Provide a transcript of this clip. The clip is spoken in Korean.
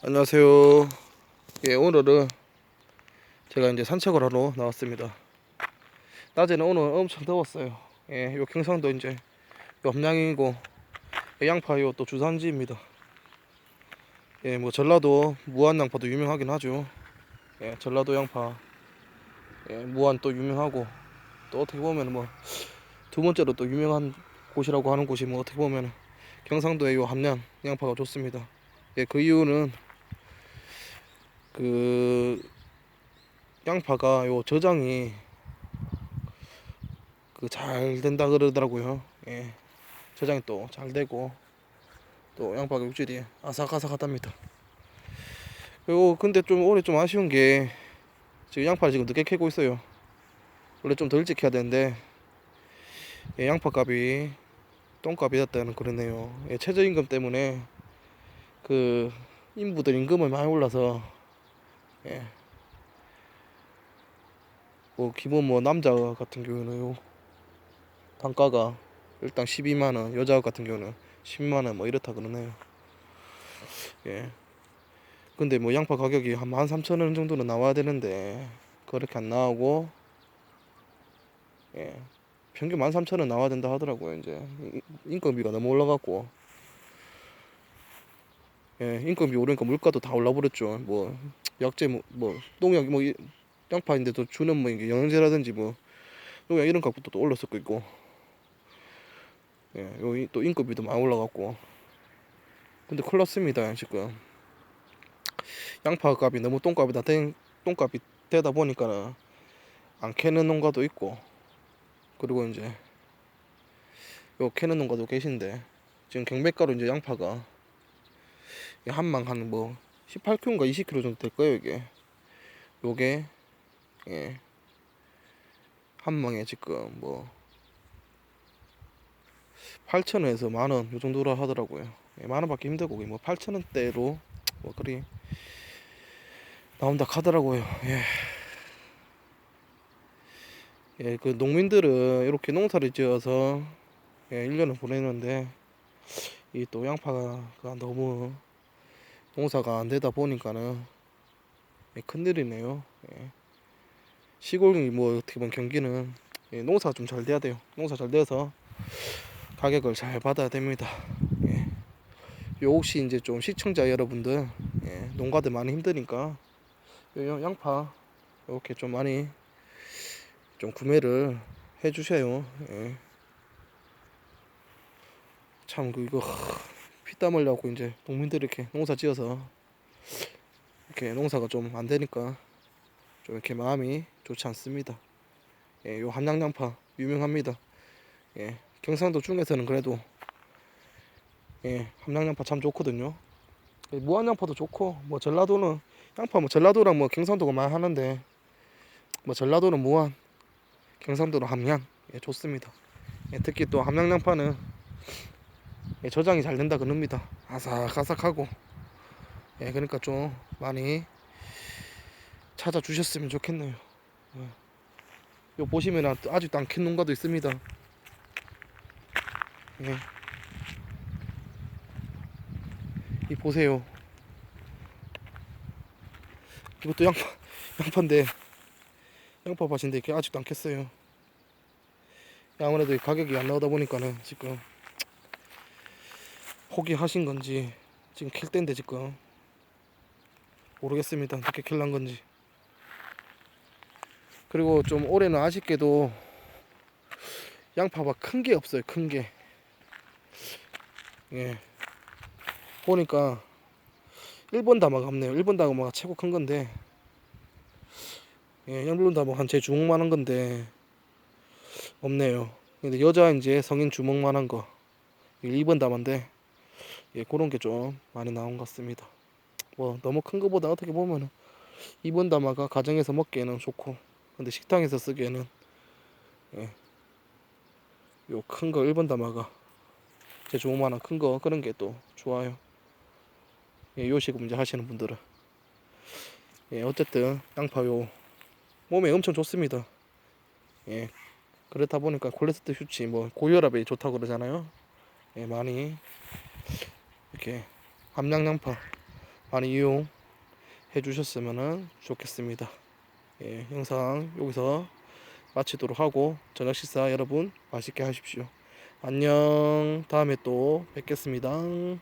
안녕하세요. 예, 오늘은 제가 이제 산책을 하러 나왔습니다. 낮에는 오늘 엄청 더웠어요. 예, 요 경상도 이제 요 함양이고 요 양파 요 또 주산지입니다. 예, 뭐 전라도 무안 양파도 유명하긴 하죠. 예, 전라도 양파 예, 무안 또 유명하고 또 어떻게 보면 뭐 두 번째로 또 유명한 곳이라고 하는 곳이 뭐 어떻게 보면 경상도의 요 함양 양파가 좋습니다. 예, 그 이유는 그 양파가 요 저장이 그 잘 된다 그러더라고요. 예. 저장이 또 잘 되고 또 양파가 육질이 아삭아삭하답니다. 그리고 근데 좀 올해 좀 아쉬운 게 지금 양파를 지금 늦게 캐고 있어요. 원래 좀더 일찍 캐야 되는데 예, 양파 값이 똥값이 됐다는 그러네요. 예, 최저임금 때문에 그 인부들 임금을 많이 올라서 예. 뭐 기본 뭐 남자 같은 경우는 요 단가가 일당 12만 원, 여자 같은 경우는 10만 원 뭐 이렇다 그러네요. 예. 근데 뭐 양파 가격이 한 13,000원 정도는 나와야 되는데 그렇게 안 나오고 예. 평균 13,000원 나와야 된다 하더라고요. 이제 인- 인건비가 너무 올라갔고 예, 인건비 오르니까 물가도 다 올라 버렸죠. 뭐 약재 뭐, 뭐 농약 뭐 이- 양파인데도 주는 뭐 이게 영양제라든지 뭐 농약 이런 값도 또 올랐었고 있고. 예, 여기 또 인건비도 많이 올라갔고. 근데 큰일 났습니다 지금. 양파 값이 너무 똥값이 다 된, 똥값이 되다 보니까는 안 캐는 농가도 있고. 그리고 이제 요 캐는 농가도 계신데 지금 경매가로 이제 양파가 한망 한뭐 18kg인가 20kg 정도 될 거예요 이게 요게 예. 한 망에 지금 뭐 8,000원에서 만원 요 정도로 하더라고요. 예, 만원 받기 힘들고 뭐 8,000원대로 뭐 그리 나온다 하더라고요. 예. 예, 그 농민들은 이렇게 농사를 지어서 예, 1년을 보내는데 이 또 양파가 너무 농사가 안 되다 보니까는 예, 큰일이네요. 예. 시골이 뭐 어떻게 보면 경기는 예, 농사가 좀잘 돼야 돼요. 농사 잘 돼서 가격을 잘 받아야 됩니다. 예. 요 혹시 이제 좀 시청자 여러분들 예, 농가들 많이 힘드니까 요 양파 이렇게 좀 많이 좀 구매를 해주세요. 예. 참 그거 피땀 흘려고 이제 농민들이 이렇게 농사 지어서 이렇게 농사가 좀 안 되니까 좀 이렇게 마음이 좋지 않습니다. 예, 요 함양양파 유명합니다. 예, 경상도 중에서는 그래도 예, 함양양파 참 좋거든요. 예, 무안양파도 좋고 뭐 전라도는 양파 뭐 전라도랑 뭐 경상도가 많이 하는데 뭐 전라도는 무안, 경상도는 함양 예, 좋습니다. 예, 특히 또 함양양파는 예, 저장이 잘 된다 그럽니다. 아삭아삭하고 예, 그러니까 좀 많이 찾아주셨으면 좋겠네요. 예. 요 보시면 아직도 안캔 농가도 있습니다. 예. 이 보세요. 이것도 양파 양파인데 양파 밭인데 이게 아직도 안 캤어요. 아무래도 이 가격이 안 나오다 보니까는 지금 포기하신 건지 지금 캘 때인데 지금 모르겠습니다. 어떻게 캘란 건지. 그리고 좀 올해는 아쉽게도 양파가 큰 게 없어요. 큰 게. 예. 보니까 1번 다마가 없네요. 1번 다마가 최고 큰 건데. 예, 1번 다마가 한제 주먹만한 건데 없네요. 근데 여자 이제 성인 주먹만한 거 2번 다마인데 예, 그런 게 좀 많이 나온 것 같습니다. 뭐 너무 큰 거보다 어떻게 보면은 2번 다마가 가정에서 먹기에는 좋고 근데 식당에서 쓰기에는 예, 요 큰 거 1번 다마가 제 주먹만한 큰 거 그런 게 또 좋아요. 예, 요식 문제 하시는 분들은 예, 어쨌든 양파 요 몸에 엄청 좋습니다. 예, 그렇다 보니까 콜레스테롤 수치 뭐 고혈압에 좋다고 그러잖아요. 예, 많이 이렇게 함양 양파 많이 이용해 주셨으면 좋겠습니다. 예, 영상 여기서 마치도록 하고 저녁 식사 여러분 맛있게 하십시오. 안녕. 다음에 또 뵙겠습니다.